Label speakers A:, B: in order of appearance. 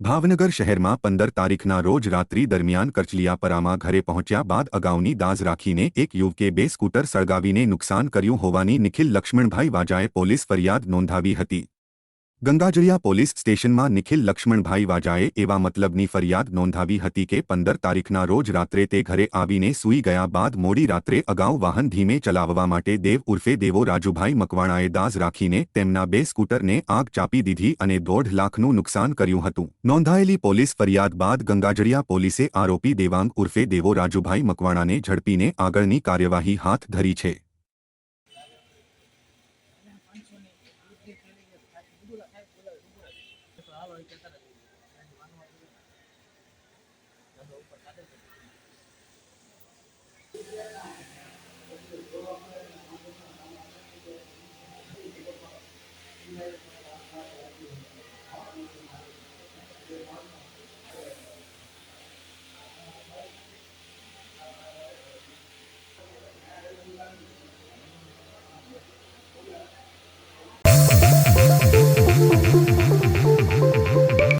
A: ભાવનગર શહેરમાં પંદર તારીખના રોજ રાત્રિ દરમિયાન કરચલિયાપરામાં ઘરે પહોંચ્યા બાદ અગાઉની દાઝ રાખીને એક યુવકે બે સ્કૂટર સળગાવીને નુકસાન કર્યું હોવાની નિખિલ લક્ષ્મણભાઈ વાજાએ પોલીસ ફરિયાદ નોંધાવી હતી. ગંગાજળિયા પોલીસ સ્ટેશનમાં નિખિલ લક્ષ્મણભાઈ વાજાએ એવા મતલબની ફરિયાદ નોંધાવી હતી કે પંદર તારીખના રોજ રાત્રે તે ઘરે આવીને સૂઈ ગયા બાદ મોડી રાત્રે અગાઉ વાહન ધીમે ચલાવવા માટે દેવ ઉર્ફે દેવો રાજુભાઈ મકવાણાએ દાઝ રાખીને તેમના બે સ્કૂટરને આગ ચાપી દીધી અને દોઢ લાખનું નુકસાન કર્યું હતું. નોંધાયેલી પોલીસ ફરિયાદ બાદ ગંગાજળિયા પોલીસે આરોપી દેવાંગ ઉર્ફે દેવો રાજુભાઈ મકવાણાને ઝડપીને આગળની કાર્યવાહી હાથ ધરી છે. હાલો એ કહેતા નથી